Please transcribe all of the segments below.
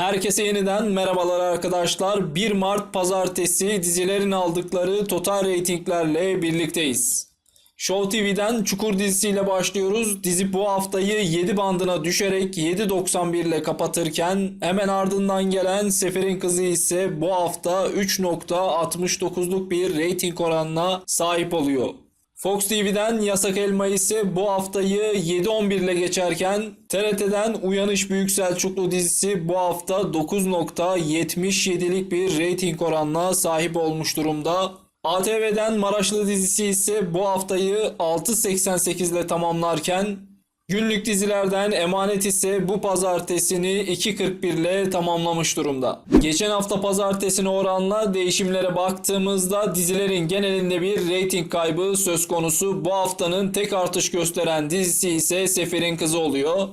Herkese yeniden merhabalar arkadaşlar. 1 Mart pazartesi dizilerin aldıkları total reytinglerle birlikteyiz. Show TV'den Çukur dizisiyle başlıyoruz. Dizi bu haftayı 7 bandına düşerek 7.91 ile kapatırken hemen ardından gelen Sefer'in Kızı ise bu hafta 3.69'luk bir reyting oranına sahip oluyor. Fox TV'den Yasak Elma ise bu haftayı 7.11 ile geçerken TRT'den Uyanış Büyük Selçuklu dizisi bu hafta 9.77'lik bir reyting oranına sahip olmuş durumda. ATV'den Maraşlı dizisi ise bu haftayı 6.88 ile tamamlarken Günlük dizilerden Emanet ise bu pazartesini 2.41 ile tamamlamış durumda. Geçen hafta pazartesine oranla değişimlere baktığımızda dizilerin genelinde bir reyting kaybı söz konusu. Bu haftanın tek artış gösteren dizisi ise Sefer'in Kızı oluyor.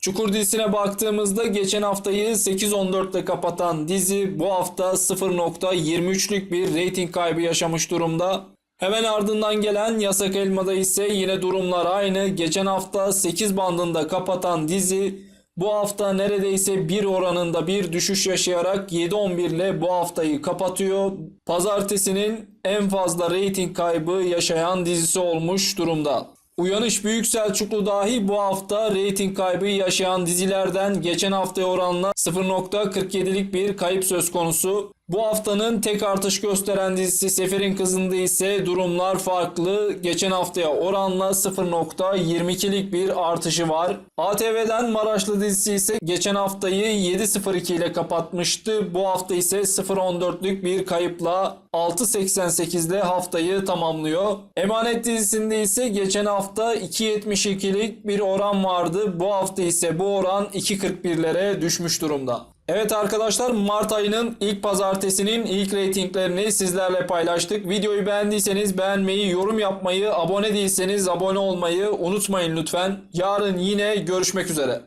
Çukur dizisine baktığımızda geçen haftayı 8.14 ile kapatan dizi bu hafta 0.23'lük bir reyting kaybı yaşamış durumda. Hemen ardından gelen Yasak Elma'da ise yine durumlar aynı. Geçen hafta 8 bandında kapatan dizi bu hafta neredeyse bir oranında bir düşüş yaşayarak 7-11 ile bu haftayı kapatıyor. Pazartesinin en fazla reyting kaybı yaşayan dizisi olmuş durumda. Uyanış Büyük Selçuklu dahi bu hafta reyting kaybı yaşayan dizilerden geçen haftaya oranla 0.47'lik bir kayıp söz konusu. Bu haftanın tek artış gösteren dizisi Sefer'in Kızı'nda ise durumlar farklı. Geçen haftaya oranla 0.22'lik bir artışı var. ATV'den Maraşlı dizisi ise geçen haftayı 7.02 ile kapatmıştı. Bu hafta ise 0.14'lük bir kayıpla 6.88'de haftayı tamamlıyor. Emanet dizisinde ise geçen hafta 2.72'lik bir oran vardı. Bu hafta ise bu oran 2.41'lere düşmüş durumda. Evet arkadaşlar Mart ayının ilk pazartesinin ilk reytinglerini sizlerle paylaştık. Videoyu beğendiyseniz beğenmeyi, yorum yapmayı, abone değilseniz abone olmayı unutmayın lütfen. Yarın yine görüşmek üzere.